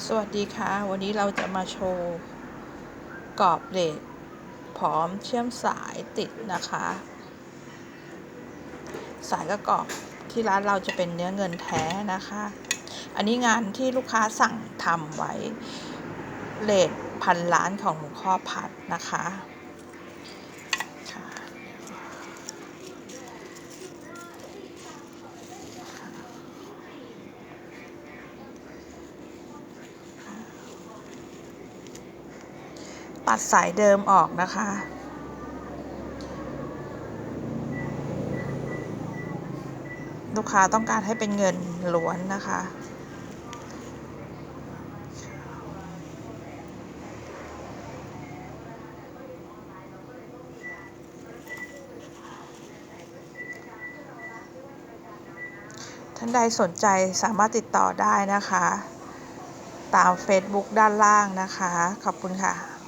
สวัสดีค่ะ วันนี้เราจะมาโชว์ กรอบเลดพร้อมเชื่อมสายติดนะคะ สายกระกรอบที่ร้านเราจะเป็นเนื้อเงินแท้นะคะ อันนี้งานที่ลูกค้าสั่งทำไว้เลดพันล้านของหลวงพ่อพัดนะคะ ตัดสายเดิมออกนะคะ ลูกค้าต้องการให้เป็นเงินล้วนนะคะ ท่านใดสนใจสามารถติดต่อได้นะคะ ตาม Facebook ด้านล่างนะคะ ขอบคุณค่ะ